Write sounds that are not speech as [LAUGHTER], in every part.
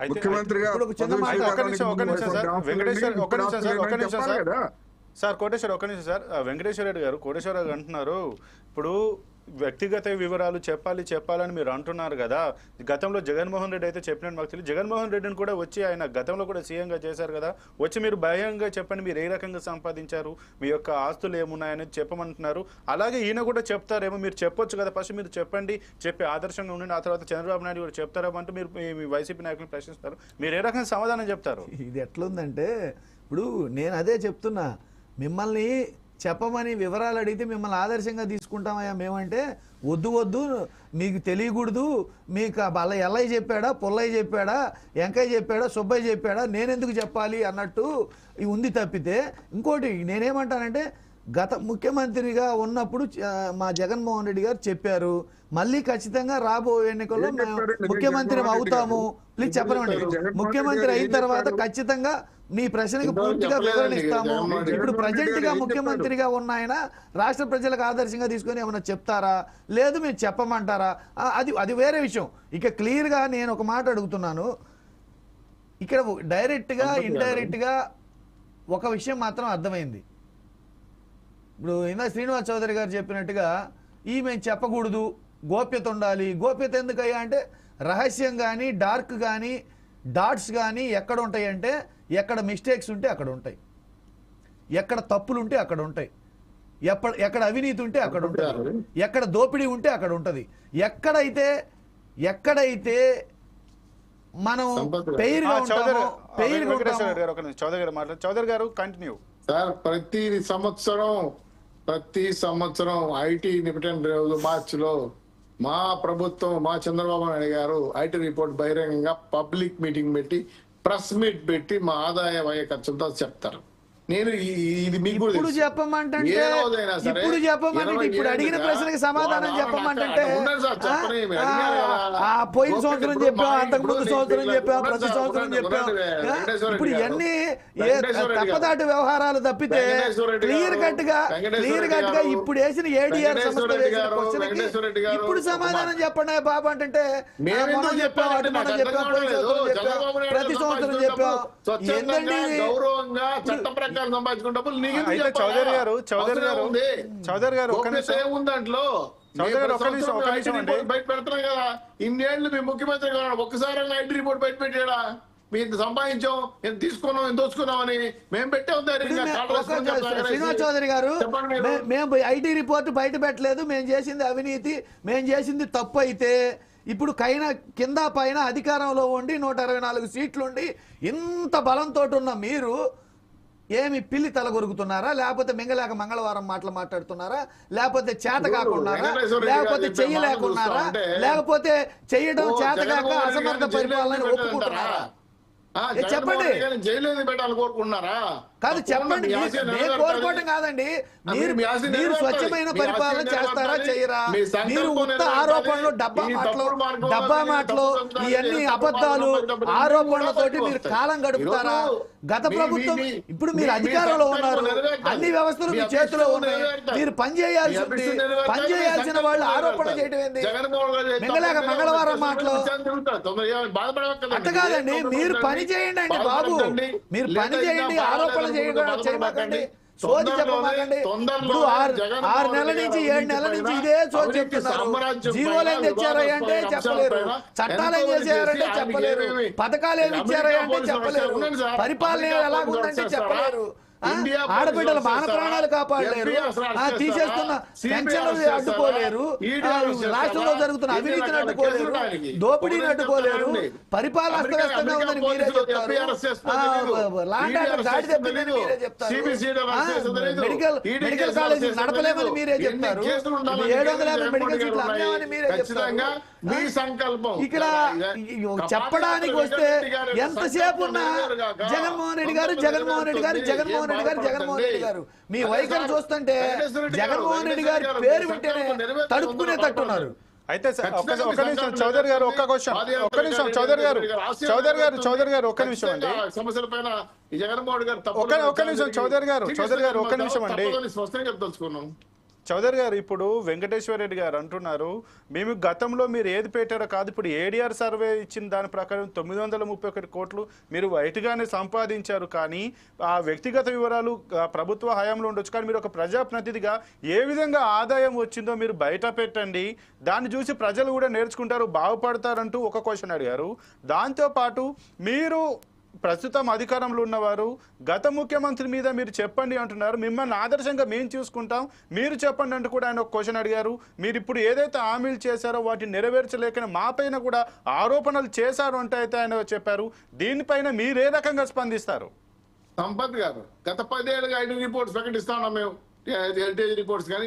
ముఖ్యమంత్రిగా ఒక సార్. కోటేశ్వర ఒక్క నిమిషం సార్ వెంకటేశ్వర రెడ్డి గారు కోటేశ్వర గారు అంటున్నారు. ఇప్పుడు వ్యక్తిగత వివరాలు చెప్పాలి చెప్పాలని మీరు అంటున్నారు కదా. గతంలో జగన్మోహన్ రెడ్డి అయితే చెప్పినట్టు మాకు తెలియదు. జగన్మోహన్ రెడ్డిని కూడా వచ్చి ఆయన గతంలో కూడా సీఎంగా చేశారు కదా. వచ్చి మీరు భయంగా చెప్పండి మీరు ఏ రకంగా సంపాదించారు మీ యొక్క ఆస్తులు ఏమున్నాయని చెప్పమంటున్నారు. అలాగే ఈయన కూడా చెప్తారేమో మీరు చెప్పొచ్చు కదా. ఫస్ట్ మీరు చెప్పండి చెప్పి ఆదర్శంగా ఉండండి ఆ తర్వాత చంద్రబాబు నాయుడు కూడా చెప్తారేమో అంటూ మీరు మీ- వైసీపీ నాయకులను ప్రశ్నిస్తారు. మీరు ఏ రకంగా సమాధానం చెప్తారు? ఇది ఎట్లుందంటే ఇప్పుడు నేను అదే చెప్తున్నా మిమ్మల్ని చెప్పమని వివరాలు అడిగితే మిమ్మల్ని ఆదర్శంగా తీసుకుంటామయ్యా మేమంటే వద్దు వద్దు మీకు తెలియకూడదు మీకు వాళ్ళ ఎల్లయ్య చెప్పాడా పుల్లయ్య చెప్పాడా వెంకయ్య చెప్పాడా సుబ్బయ్య చెప్పాడా నేనెందుకు చెప్పాలి అన్నట్టు ఉంది తప్పితే ఇంకోటి నేనేమంటానంటే గత ముఖ్యమంత్రిగా ఉన్నప్పుడు మా జగన్మోహన్ రెడ్డి గారు చెప్పారు మళ్ళీ ఖచ్చితంగా రాబోయే ఎన్నికల్లో ముఖ్యమంత్రి అవుతాము? ప్లీజ్? జగన్మోహన్ ముఖ్యమంత్రి అయిన తర్వాత? ఖచ్చితంగా మీ ప్రశ్నకి పూర్తిగా వివరణ ఇస్తాము. ఇప్పుడు. ప్రజెంట్గా ముఖ్యమంత్రిగా ఉన్న ఆయన రాష్ట్ర ప్రజలకు ఆదర్శంగా తీసుకొని ఏమైనా చెప్తారా? లేదు మీరు చెప్పమంటారా? అది అది వేరే విషయం. ఇక క్లియర్గా నేను ఒక మాట అడుగుతున్నాను. ఇక్కడ డైరెక్ట్గా ఇండైరెక్ట్గా ఒక విషయం మాత్రం అర్థమైంది. ఇప్పుడు ఇందా శ్రీనివాస్ చౌదరి గారు చెప్పినట్టుగా ఈ మేము చెప్పకూడదు గోప్యత ఉండాలి. గోప్యత ఎందుకయ్యా అంటే రహస్యం కానీ డార్క్ కానీ డాట్స్ కానీ ఎక్కడ ఉంటాయి అంటే ఎక్కడ మిస్టేక్స్ ఉంటే అక్కడ ఉంటాయి. ఎక్కడ తప్పులు ఉంటే అక్కడ ఉంటాయి. ఎక్కడ ఎక్కడ అవినీతి ఉంటే అక్కడ ఉంటుంది ఎక్కడ దోపిడీ ఉంటే అక్కడ ఉంటుంది. ఎక్కడైతే ఎక్కడైతే మనం. పెయిర్గా చౌదరి గారు గారు మాట్లాడు. చౌదరి గారు కంటిన్యూ సార్ ప్రతి సంవత్సరం ప్రతి సంవత్సరం ఐటీ నిపుణుల రోజు మార్చ్లో మా ప్రభుత్వం మా చంద్రబాబు నాయుడు గారు ఐటీ రిపోర్ట్ బహిరంగంగా పబ్లిక్ మీటింగ్ పెట్టి ప్రెస్ మీట్ పెట్టి మా ఆదాయ వ్యయ ఖర్చులతో చెప్తారు. నేను ఇది మీకు ఇప్పుడు. చెప్పమంటే ఇప్పుడు చెప్పమంటే ఇప్పుడు అడిగిన ప్రశ్నకి సమాధానం చెప్పమంటే పోయిన సంవత్సరం ఇప్పుడు చెప్పాం మా అంతకు ముందు సంవత్సరం నేను చెప్పాం ఉన్నాను ప్రతి సార్, సంవత్సరం ఉన్నాను, చెప్పాం ఉన్నాను, ఆ, వెంకటేశ్వర ఇప్పుడు ఇవన్నీ. తప్పదాటి వ్యవహారాలు తప్పితే క్లియర్ కట్గా క్లియర్ కట్గా ఇప్పుడు వేసిన ఏడిఆర్ సంస్థ వేసిన క్వశ్చన్ ఇప్పుడు సమాధానం. చెప్పండి బాబు అంటే మేము మనం ఎందుకు చెప్పాం చెప్పామంటే అటు మనం చెప్పాం ప్రతి సంవత్సరం సంపాదించుకున్న చెప్పాం డబ్బులు స్వచ్ఛందంగా, ఏందండి ఇది? గౌరవంగా చట్ట సంపాదించుకున్న డబ్బులు నీకు? చౌదరి గారు, చౌదరి గారు, ఉంది. చౌదరి గారు. ఏముంది దాంట్లో బయట పెడుతున్నాం కదా ఇన్నేళ్ళు మీ ముఖ్యమంత్రి గారు ఒక్కసారి ఐటీ రిపోర్ట్ బయట పెట్టాడా మేము సంపాదించాం తీసుకున్నాం ఎంత దోచుకున్నాం అని మేము పెట్టాం. శ్రీనివాస్ చౌదరి గారు మేము ఐటీ రిపోర్ట్ బయట పెట్టలేదు మేము చేసింది అవినీతి మేము చేసింది తప్పు అయితే ఇప్పుడు కైనా కింద పైన అధికారంలో ఉండి నూట అరవై నాలుగు సీట్లు ఉండి ఇంత బలంతో ఉన్న మీరు ఏమి పిల్లి తల కొరుకుతున్నారా? లేకపోతే మింగలేక మంగళవారం మాటలు మాట్లాడుతున్నారా? లేకపోతే చేత కాకున్నారా? రెడ్డి లేకపోతే చెయ్యలేకున్నారా లేకపోతే చెయ్యడం చేత కాక అసమర్థ పరిపాలన ఒప్పుకుంటున్నారా? చెప్పండి. జైలు కోరుకున్నారా కాదు చెప్పండి నెరవేరుతుంది. కోరుకోవటం కాదండి మీరు మీరు. స్వచ్ఛమైన పరిపాలన చేస్తారా. చేయరా మీరు ఉత్త. ఆరోపణలు డబ్బా మాటలు డబ్బా మాటలు ఇవన్నీ అబద్ధాలు ఆరోపణలతోటి మీరు. కాలం గడుపుతారా గత ప్రభుత్వం ఇప్పుడు మీరు అధికారంలో ఉన్నారు. అన్ని వ్యవస్థలు మీ చేతిలో ఉన్నాయి. మీరు పని చేయాల్సి మీ ఉంది అభిష్టం నెరవేరుతుంది. పని మీ చేయాల్సిన సంకల్పం వాళ్ళు ఆరోపణ. చేయడం ఏంది మింగలేక మంగళవారం. మాటలు. అట్ట కాదండి మీరు పని చేయండి అండి బాబు. మీరు పని చేయండి బాధపడకండి, చేయకుండా సోది చెప్పమాకండి. ఇప్పుడు ఆరు నెలల నుంచి ఏడు నెలల నుంచి ఇదే సోది చెప్తున్నారు. జీవోలు ఏం తెచ్చారయ్య అంటే చెప్పలేరు. చట్టాలు ఏం ఎంక్వైరీ చేశారంటే చేసి చెప్పలేరు. పథకాలు ఏమి ఇచ్చారయ్య అంటే చెప్పలేరు. పరిపాలన ఎలాగుందంటే పోలీసులు చెప్పలేరు. ఆడబిడ్డల చేస్తారా? మానప్రాణాలు కాపాడలేరు తీసేస్తున్న పెన్షన్లు? అడ్డుకోలేరు? రాష్ట్రంలో జరుగుతున్న అవినీతిని అడ్డుకోలేరు? దోపిడీని అడ్డుకోలేరు. పరిపాలన అస్తవ్యస్తంగా ఉందని మీరే చెప్తారు దాడి. మీరే తెలీదు. మెడికల్ మెడికల్ కాలేజ్ నడపలేమని మీరే. చెప్తారు ఏడు వందల యాభై మెడికల్ సీట్లు అమ్మామని మీరే చెప్తారు మీ సంకల్పం ఇక్కడ చెప్పడానికి వస్తే ఎంతసేపు ఉన్నా జగన్మోహన్ రెడ్డి గారు జగన్మోహన్ రెడ్డి గారు జగన్మోహన్ రెడ్డి గారు జగన్మోహన్ రెడ్డి గారు మీ వైఖరి చూస్తుంటే జగన్మోహన్ రెడ్డి గారి పేరు వింటేనే తడుపుకునే తట్టున్నారు. అయితే సార్, ఒక్క ఒక్క నిమిషం చౌదరి గారు ఒక్క క్వశ్చన్. ఒక్క నిమిషం చౌదరి గారు చౌదరి గారు చౌదరి గారు ఒక్క నిమిషం అండి. సమస్యల పైన ఈ జగన్మోహన్ గారు ఒక్క- ఒక్క నిమిషం చౌదరి గారు, చౌదరి గారు, ఒక్క నిమిషం అండి. స్పష్టంగా చెప్పదలుచుకున్నాం చౌదరి గారు ఇప్పుడు వెంకటేశ్వర రెడ్డి గారు అంటున్నారు మేము గతంలో మీరు ఏది పెట్టారో కాదు ఇప్పుడు ఏడిఆర్ సర్వే ఇచ్చిన దాని ప్రకారం తొమ్మిది వందల ముప్పై ఒకటి కోట్లు మీరు వైట్గానే సంపాదించారు కానీ ఆ వ్యక్తిగత వివరాలు ప్రభుత్వ హయాంలో ఉండొచ్చు కానీ మీరు ఒక ప్రజాప్రతినిధిగా ఏ విధంగా ఆదాయం వచ్చిందో మీరు బయట పెట్టండి దాన్ని చూసి ప్రజలు కూడా నేర్చుకుంటారు బాగుపడతారంటూ ఒక క్వశ్చన్ అడిగారు. దాంతోపాటు మీరు ప్రస్తుతం అధికారంలో ఉన్నవారు గత ముఖ్యమంత్రి మీద మీరు చెప్పండి అంటున్నారు. మిమ్మల్ని ఆదర్శంగా మేము చూసుకుంటాం. మీరు చెప్పండి అంటూ కూడా ఆయన ఒక క్వశ్చన్ అడిగారు. మీరు ఇప్పుడు ఏదైతే హామీలు చేశారో వాటిని నెరవేర్చలేకనే మాపైన కూడా ఆరోపణలు చేశారు అంటే అయితే ఆయన చెప్పారు. దీనిపైన మీరు ఏ రకంగా స్పందిస్తారు? సంపత్ గారు గత పదేళ్ళుగా ఐదు రిపోర్ట్స్ ప్రకటిస్తా ఉన్నాం మేము. హెరిటేజ్ రిపోర్ట్స్ కానీ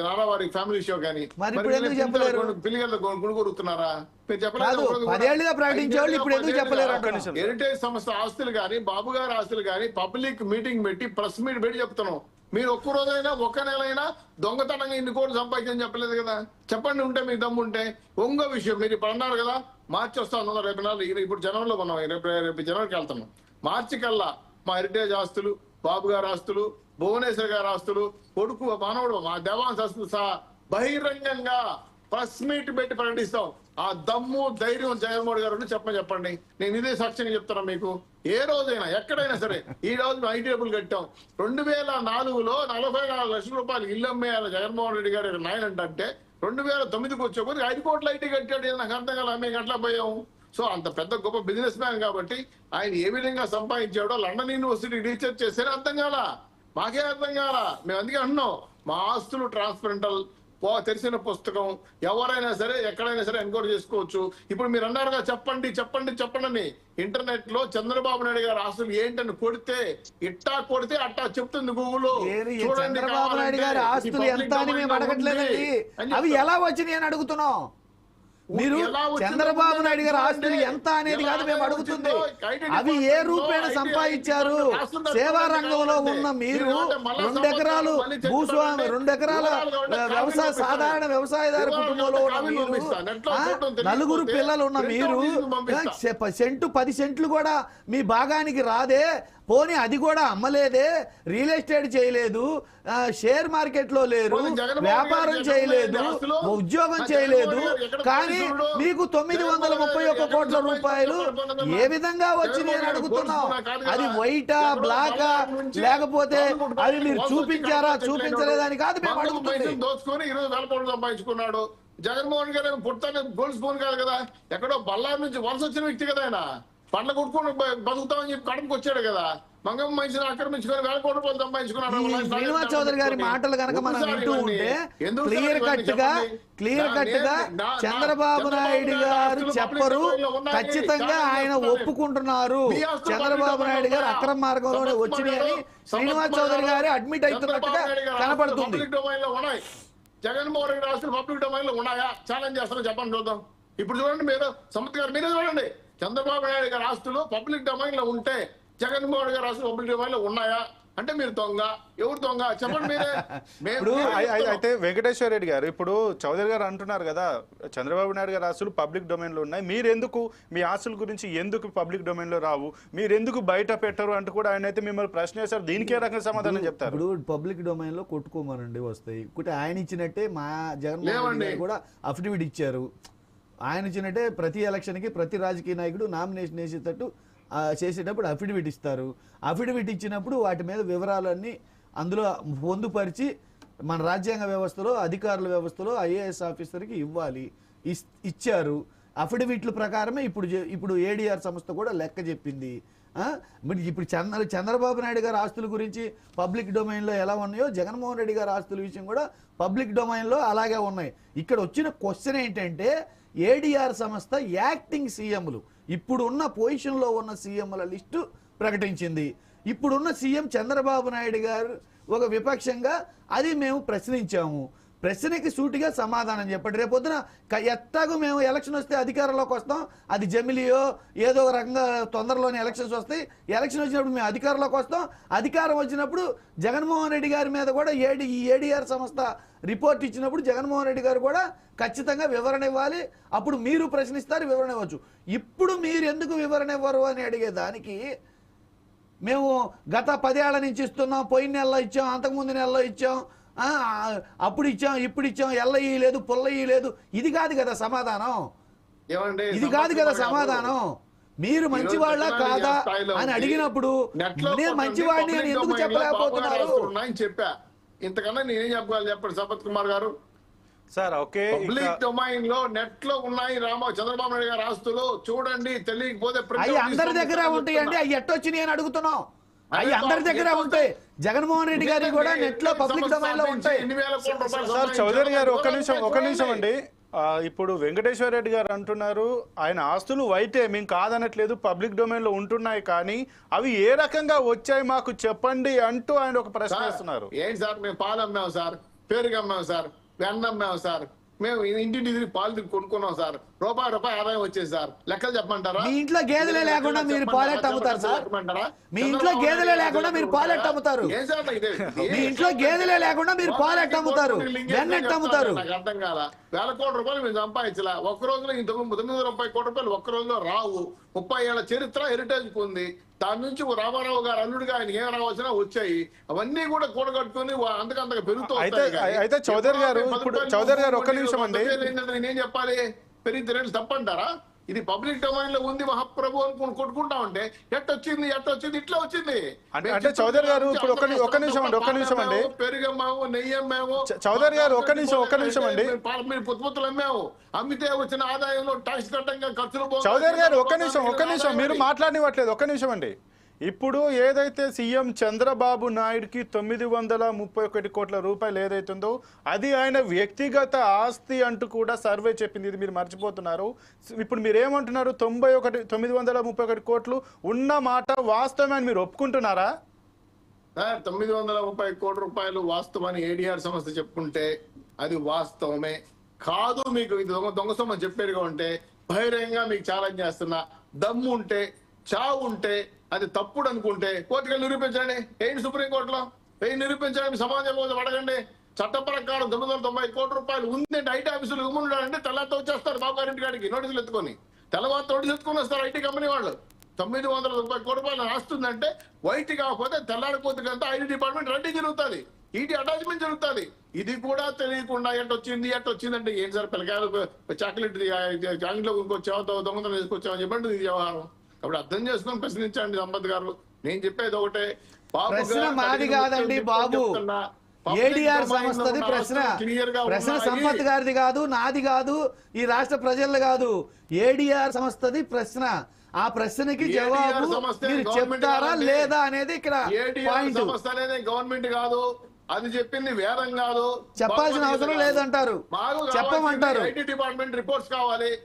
రారావారి ఫ్యామిలీ షో కానీ. మరి ఇప్పుడు ఎందుకు చెప్పలేరు? పిల్లలు గుణుకొరుతున్నారా మీరు. హెరిటేజ్ సంస్థ ఆస్తులు కానీ బాబు గారి ఆస్తులు కానీ పబ్లిక్ మీటింగ్ పెట్టి ప్రెస్ మీట్ పెట్టి చెప్తున్నాం. మీరు ఒక్క రోజైనా ఒక్క నెలైనా దొంగతనంగా ఇన్ని కోట్లు సంపాదించని చెప్పలేదు కదా? చెప్పండి ఉంటే మీకు దమ్ము ఉంటే. ఇంకో విషయం మీరు ఇప్పుడు అన్నారు కదా మార్చి వస్తాను రేపు నెల? ఇప్పుడు జనంలో ఉన్నాం రేపు రేపు జనవరికి వెళ్తున్నాం. మార్చి కల్లా మా హెరిటేజ్ ఆస్తులు బాబు గారి ఆస్తులు భువనేశ్వర్ గారి ఆస్తులు కొడుకు మానవుడు మా దేవాంశ ఆస్తులు సహా బహిరంగంగా ప్రెస్ మీట్ పెట్టి ప్రకటిస్తాం. ఆ దమ్ము ధైర్యం జగన్మోహన్ గారు ఉంటే చెప్పండి. నేను ఇదే సాక్ష్యంగా చెప్తున్నా మీకు. ఏ రోజైనా ఎక్కడైనా సరే ఈ రోజు మేము ఐటీ డబ్బులు కట్టాం. రెండు వేల నాలుగులో నలభై నాలుగు లక్షల రూపాయలు ఇల్లు అమ్మేయాలి జగన్మోహన్ రెడ్డి గారి నాయన అంటే రెండు వేల తొమ్మిదికి వచ్చే కొద్దిగా ఐదు కోట్ల ఐటీ కట్టాడు నాకు అర్థం కదా మేము అట్లా పోయాము సో అంత పెద్ద గొప్ప బిజినెస్ మ్యాన్ కాబట్టి ఆయన ఏ విధంగా సంపాదించాడో లండన్ యూనివర్సిటీ రీసెర్చ్ చేస్తేనే అర్థం కాలా. మాకే అర్థం కాల. మేము అందుకే అంటున్నాం మా ఆస్తులు ట్రాన్స్పరెంటల్ తెలిసిన పుస్తకం ఎవరైనా సరే ఎక్కడైనా సరే ఎన్క్వైరీ చేసుకోవచ్చు. ఇప్పుడు మీరు అన్నారుగా చెప్పండి చెప్పండి చెప్పండి అని ఇంటర్నెట్లో చంద్రబాబు నాయుడు గారి ఆస్తులు ఏంటని కొడితే ఇట్టా కొడితే అట్టా చెప్తుంది గూగుల్ ఏరి- చంద్రబాబు నాయుడు గారి ఆస్తులు ఎంత అని మేము అడగట్లేదండి. అవి ఎలా వచ్చినాయి అని అడుగుతున్నాం. మీరు చంద్రబాబు నాయుడు గారి. ఆస్తులు ఎంత అనేది కాదు మేము అడుగుతుంది అవి ఏ రూపేణ సంపాదించారు సేవా రంగంలో. ఉన్న మీరు రెండు ఎకరాలు భూస్వామి రెండు ఎకరాల వ్యవసాయ. సాధారణ వ్యవసాయదారు కుటుంబంలో ఉన్న మీరు నలుగురు పిల్లలు ఉన్న మీరు సెంటు పది సెంట్లు కూడా మీ భాగానికి రాదే పోనీ అది కూడా అమ్మలేదే రియల్ ఎస్టేట్ చేయలేదు షేర్ మార్కెట్లో లేరు వ్యాపారం చేయలేదు? ఉద్యోగం చేయలేదు. కానీ? మీకు తొమ్మిది వందల ముప్పై ఒక్క కోట్ల రూపాయలు? ఏ విధంగా వచ్చి జగన్మోహన్ నేను గారు అడుగుతున్నాం. అది వైటా బ్లాకా? లేకపోతే అవి మీరు చూపించారా? చూపించలేదని కాదు మేము అడుగుతుంది. పైసలు దోచుకొని ఇరవై వేల కోట్లు సంపాదించుకున్నాడు. జగన్మోహన్ గారు పుట్టానే గోల్డ్ స్పూన్ కాదు కదా? ఎక్కడో బళ్ళారి నుంచి వలస వచ్చిన వ్యక్తి కదా ఆయన. పండ్ల కొట్టుకొని బతుకుతామని చెప్పి కడపకి వచ్చాడు కదా. మంగమ్మ మనిషిని ఆక్రమించుకొని వేల కోట్ల రూపాయలు సంపాదించుకున్నాడు. చౌదరి గారి మాటలు కనుక మనం వింటూ ఇవన్నీ? ఉంటే క్లియర్ కట్గా? క్లియర్ కట్గా చంద్రబాబు నాయుడు గారు చెప్పరు. ఖచ్చితంగా ఆయన. ఒప్పుకుంటున్నారు. చంద్రబాబు నాయుడు గారు అక్రమ మార్గంలోనే సంపత్ వచ్చినాయని శ్రీనివాస్ సంపత్ చౌదరి గారు అడ్మిట్ అవుతున్నట్టుగా కనపడుతుంది. జగన్మోహన్ రెడ్డి ఆస్తులు పబ్లిక్ డొమైన్లో ఉన్నాయా? ఛాలెంజ్ చేస్తారో చెప్పండి చూద్దాం. ఇప్పుడు చూడండి మీరు సమ్మత్ గారు మీరే చూడండి. చంద్రబాబు నాయుడు గారి ఆస్తులు పబ్లిక్ డొమైన్లో ఉంటే జగన్మోహన్ గారి ఆస్తులు పబ్లిక్ డొమైన్లో ఉన్నాయా? అంటే మీరు దొంగ. ఎవరు దొంగ? చెప్పండి మీరే. [LAUGHS] ఇప్పుడు. అయితే వెంకటేశ్వర రెడ్డి గారు ఇప్పుడు చౌదరి గారు అంటున్నారు కదా చంద్రబాబు నాయుడు గారి ఆస్తులు పబ్లిక్ డొమైన్లో ఉన్నాయి. మీరు ఎందుకు మీ ఆస్తుల గురించి ఎందుకు పబ్లిక్ డొమైన్లో రావు? మీరు ఎందుకు బయట పెట్టరు అంటూ కూడా ఆయన అయితే మిమ్మల్ని ప్రశ్న చేశారు దీనికే రకంగా సమాధానం చెప్తారు? ఇప్పుడు పబ్లిక్ డొమైన్లో కొట్టుకోమనండి వస్తాయి. ఆయన ఇచ్చినట్టే మా జగన్మోహన్ రెడ్డి కూడా అఫిడవిట్ ఇచ్చారు. ఆయన ఇచ్చినట్టే ప్రతి ఎలక్షన్కి ప్రతి రాజకీయ నాయకుడు నామినేషన్ వేసేటట్టు చేసేటప్పుడు అఫిడవిట్ ఇస్తారు. అఫిడవిట్ ఇచ్చినప్పుడు వాటి మీద వివరాలన్నీ అందులో పొందుపరిచి మన రాజ్యాంగ వ్యవస్థలో అధికారుల వ్యవస్థలో ఐఏఎస్ ఆఫీసర్కి ఇవ్వాలి. ఇస్- ఇచ్చారు. అఫిడవిట్ల ప్రకారమే ఇప్పుడు జే- ఇప్పుడు ఏడీఆర్ సంస్థ కూడా లెక్క చెప్పింది. మరి ఇప్పుడు చంద్ర చంద్రబాబు నాయుడు గారి ఆస్తుల గురించి పబ్లిక్ డొమైన్లో ఎలా ఉన్నాయో జగన్మోహన్ రెడ్డి గారి ఆస్తుల విషయం కూడా పబ్లిక్ డొమైన్లో అలాగే ఉన్నాయి. ఇక్కడ వచ్చిన క్వశ్చన్ ఏంటంటే ఏడీఆర్ సంస్థ యాక్టింగ్ సీఎంలు. ఇప్పుడున్న పొజిషన్లో ఉన్న సీఎంల లిస్టు ప్రకటించింది. ఇప్పుడున్న సీఎం చంద్రబాబు నాయుడు గారు ఒక విపక్షంగా అది మేము ప్రశ్నించాము. ప్రశ్నకి సూటిగా సమాధానం చెప్పండి. రేపొద్దున క- ఎట్టాగూ మేము ఎలక్షన్ వస్తే అధికారంలోకి వస్తాం. అది జమిలియో ఏదో రకంగా తొందరలోనే ఎలక్షన్స్ వస్తాయి. ఎలక్షన్ వచ్చినప్పుడు మేము అధికారంలోకి వస్తాం. అధికారం వచ్చినప్పుడు జగన్మోహన్ రెడ్డి గారి మీద కూడా ఏడి ఈ ఏడిఆర్ సంస్థ రిపోర్ట్ ఇచ్చినప్పుడు జగన్మోహన్ రెడ్డి గారు కూడా ఖచ్చితంగా వివరణ ఇవ్వాలి. అప్పుడు మీరు ప్రశ్నిస్తారు వివరణ ఇవ్వచ్చు. ఇప్పుడు మీరు ఎందుకు వివరణ ఇవ్వరు అని అడిగే దానికి మేము గత పదేళ్ళ నుంచి ఇస్తున్నాం. పోయిన నెలలో ఇచ్చాం అంతకుముందు నెలలో ఇచ్చాం. అప్పుడు ఇచ్చాం ఇప్పుడు ఇచ్చాం ఎల్లయి లేదు పుల్లయి లేదు ఇది కాదు కదా సమాధానం. ఏమండి ఇది కాదు కదా సమాధానం. మీరు మంచివాళ్ళ కాదా అని. అడిగినప్పుడు నేను మంచివాడిని అని ఎందుకు చెప్పలేకపోతున్నారు? చెప్పా. ఇంతకన్నా నేనేం చెప్పగలను చెప్పండి సపత్ కుమార్ గారు? సార్ ఓకే పబ్లిక్ డొమైన్లో నెట్లో ఉన్నాయి రామ చంద్రబాబు నాయుడు గారి ఆస్తులు. చూడండి తెలియకపోతే అందరి. దగ్గర ఉంటాయండి. అవి ఎట్టొచ్చినాయి అని అడుగుతున్నాం అవి అదే అందరి దగ్గర ఉంటాయి. జగన్మోహన్ రెడ్డి గారి కూడా నెట్లో పబ్లిక్ డొమైన్లో ఉంటాయి. సార్ చౌదరి గారు ఒక్క దూరం నిమిషం ఒక్క చూడండి. నిమిషం అండి. ఇప్పుడు వెంకటేశ్వర రెడ్డి గారు అంటున్నారు ఆయన ఆస్తులు వైటే మేము కాదనట్లేదు పబ్లిక్ డొమైన్లో ఉంటున్నాయి కానీ అవి ఏ రకంగా వచ్చాయి మాకు చెప్పండి అంటూ ఆయన ఒక ప్రశ్న వేస్తున్నారు. ఏంటి సార్? మేము పాలు అమ్మాము సార్? పెరుగు అమ్మాము సార్? వెన్న అమ్మాము సార్? మేము ఇంటింటి తిరిగి పాలు కొనుక్కున్నాం సార్. రూపాయి రూపాయి ఆదాయం వచ్చేది సార్. లెక్కలు చెప్పమంటారా? మీ ఇంట్లో గేదెలే లేకుండా మీరు పాలెట్ అమ్ముతారు సార్? మీ ఇంట్లో గేదెలే లేకుండా మీరు పాలెట్ అమ్ముతారు? మీ ఇంట్లో గేదెలే లేకుండా మీరు పాలెట్ అమ్ముతారు. వెన్నెట్ అమ్ముతారు. నాకు అర్థం కాల? వేల కోట్ల రూపాయలు మేము సంపాదించలా? ఒక్క రోజులో తొమ్మిది వందల ముప్పై కోట్ల రూపాయలు ఒక్క రోజులో రావు. ముప్పై ఏళ్ళ చరిత్ర హెరిటేజ్ ఉంది. దాని నుంచి రామారావు గారు అల్లుడిగా ఆయన ఏం రావాల్సినా వచ్చాయి. అవన్నీ కూడా కూడగట్టుకుని అంతకంతగా పెరుగుతూ అయితే- చౌదరి గారు, చౌదరి గారు ఒక్క నిమిషం అండి. నేనేం చెప్పాలి? పెరిగితే రేట్లు తప్పంటారా? ఇది పబ్లిక్ డొమైన్లో ఉంది మహాప్రభు అనుకుని కొట్టుకుంటా ఉంటే ఎట్టొచ్చింది ఎట్టొచ్చింది ఇట్లా వచ్చింది అంటే- అంటే చౌదరి గారు ఇప్పుడు ఒక్క ఒక్క నిమిషం అండి, ఒక్క నిమిషం అండి. పెరుగమ్మాము నెయ్యి అమ్మాము చౌదరి గారు, ఒక్క నిమిషం, ఒక్క నిమిషం అండి. పాల- మీరు పొత్తుపొత్తులు అమ్మాము అమ్మితే వచ్చిన ఆదాయంలో ట్యాక్స్ కట్టంగా ఖర్చులు చౌదరి గారు ఒక్క నిమిషం ఒక్క నిమిషం మీరు ఉంది. మాట్లాడనివ్వట్లేదు ఒక్క నిమిషం అండి ఇప్పుడు ఏదైతే సీఎం చంద్రబాబు నాయుడుకి తొమ్మిది వందల ముప్పై ఒకటి కోట్ల రూపాయలు ఏదైతుందో అది ఆయన వ్యక్తిగత ఆస్తి అంటూ కూడా సర్వే చెప్పింది. ఇది మీరు మర్చిపోతున్నారు. ఇప్పుడు మీరు ఏమంటున్నారు తొంభై ఒకటి తొమ్మిది వందల ముప్పై ఒకటి కోట్లు ఉన్న మాట వాస్తవమే అని మీరు ఒప్పుకుంటున్నారా? తొమ్మిది వందల ముప్పై కోట్ల రూపాయలు వాస్తవాన్ని ఏడీఆర్ సంస్థ చెప్పుకుంటే అది వాస్తవమే. కాదు మీకు ఇది దొంగ దొంగ సొమ్మ చెప్పేరుగా ఉంటే బహిరంగంగా మీకు ఛాలెంజ్ చేస్తున్నా. దమ్ము ఉంటే చావు ఉంటే అది తప్పుడు అనుకుంటే కోర్టుకెళ్ళి నిరూపించండి. ఏంటి సుప్రీంకోర్టులో ఏం నిరూపించడానికి సమాజం కోసం అడగండి చట్ట ప్రకారం తొమ్మిది వందల తొంభై కోట్ల రూపాయలు ఉందంటే ఐటీ ఆఫీసులు ఉన్నాడంటే తెల్లతో వచ్చేస్తారు బాబు గారింటి కాడికి నోటీసులు ఎత్తుకొని. తెల్లవారు నోటీసులు ఎత్తుకొని వస్తారు ఐటీ కంపెనీ వాళ్ళు. తొమ్మిది వందల ముప్పై కోట్ల రూపాయలు రాస్తుందంటే వైట్ కాకపోతే తెల్లారిపోతుందంతా ఐటీ డిపార్ట్మెంట్ రెడీ జరుగుతుంది. ఈటీ అటాచ్మెంట్ జరుగుతుంది. ఇది కూడా తెలియకుండా ఎట్ వచ్చింది ఎట్ వచ్చిందంటే ఏం సార్ పిల్లకాయలు చాక్లెట్ చాక్లెట్లో కొనుక్కొచ్చావా దొంగతనం తీసుకొచ్చావా చెప్పండి ఇది వ్యవహారం. కాబట్టి అర్థం చేసుకొని ప్రశ్నించండి సంపత్ గారు. నేను చెప్పేది ఒకటే. ప్రశ్న మాది కాదండి బాబు. ఏడిఆర్ సంస్థది ప్రశ్న. ప్రశ్న. సంపత్ గారిది కాదు నాది కాదు ఈ రాష్ట్ర ప్రజలు కాదు. ఏడిఆర్ సంస్థది ప్రశ్న. ఆ ప్రశ్నకి జవాబు మీరు చెప్తారా. లేదా అనేది ఇక్కడ పాయింట్. గవర్నమెంట్ కాదు. అది చెప్పింది వేదం కాదు. చెప్పాల్సిన అవసరం. లేదంటారు. చెప్పమంటారు. ఐటీ డిపార్ట్మెంట్ రిపోర్ట్స్ కావాలి.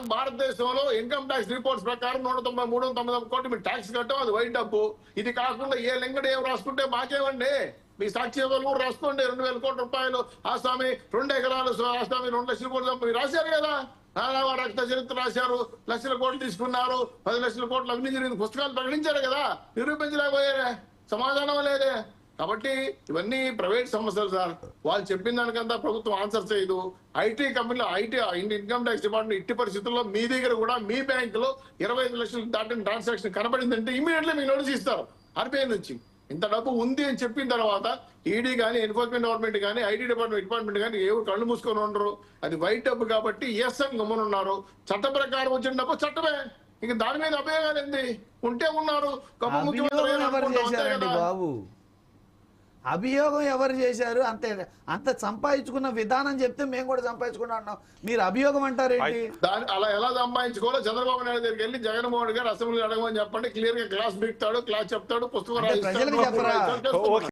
భారతదేశంలో ఇన్కమ్ ట్యాక్స్ రిపోర్ట్స్ ప్రకారం నూట తొంభై మూడు వందల తొంభై కోట్లు మీరు ట్యాక్స్ కట్టాం అది వైట్ డబ్బు. ఇది కాకుండా ఏ లింగడు ఏం రాసుకుంటే మాకేమండి? మీ సాక్షి కూడా రాసుకోండి రెండు వేల కోట్ల రూపాయలు. ఆసామి రెండు ఎకరాలు ఆసామి రెండు లక్షల కోట్లు మీరు రాశారు కదా? నారాయణ రక్త చరిత్ర రాశారు. లక్షల కోట్లు తీసుకున్నారు. పది లక్షల కోట్లు అవినీతి పుస్తకాలు ప్రకటించారు కదా? నిరూపించలేకపోయారే. సమాధానం లేదే. కాబట్టి ఇవన్నీ ప్రైవేట్ సంస్థలు సార్. వాళ్ళు చెప్పిన దానికంతా ప్రభుత్వం ఆన్సర్ చేయదు. ఐటీ కంపెనీలో ఐటీ ఇన్కమ్ ట్యాక్స్ డిపార్ట్మెంట్ ఇట్టి పరిస్థితుల్లో మీ దగ్గర కూడా మీ బ్యాంకులో ఇరవై ఐదు లక్షలు దాటిన ట్రాన్సాక్షన్ కనబడిందంటే ఇమీడియట్లీ మీకు నోటీస్ ఇస్తారు. ఆర్బీఐ నుంచి. ఇంత డబ్బు ఉంది అని చెప్పిన తర్వాత ఈడీ కానీ ఎన్ఫోర్స్మెంట్ గవర్నమెంట్ కానీ ఐటీ డిపార్ట్మెంట్ డిపార్ట్మెంట్ కానీ ఎవరు కళ్ళు మూసుకొని ఉండరు. అది వైట్ డబ్బు కాబట్టి ఎస్ అని గమ్మునున్నారు చట్ట ప్రకారం వచ్చిన డబ్బు చట్టమే. ఇక దాని మీద అభియోగాలు ఏంది? ఉంటే ఉన్నారు. గొప్ప ముఖ్యమంత్రి. బాబు? అభియోగం ఎవరు చేశారు? అంతే అంత సంపాదించుకున్న విధానం చెప్తే మేము కూడా సంపాదించుకున్నా మీరు అభియోగం అంటారేంటి? అలా ఎలా సంపాదించుకోవాలో చంద్రబాబు నాయుడు దగ్గరికి వెళ్ళి జగన్మోహన్ గారు అసెంబ్లీ అడగమని చెప్పండి. క్లియర్గా క్లాస్ బిక్తాడు క్లాస్ చెప్తాడు పుస్తకం ప్రజలకు చెప్పరా?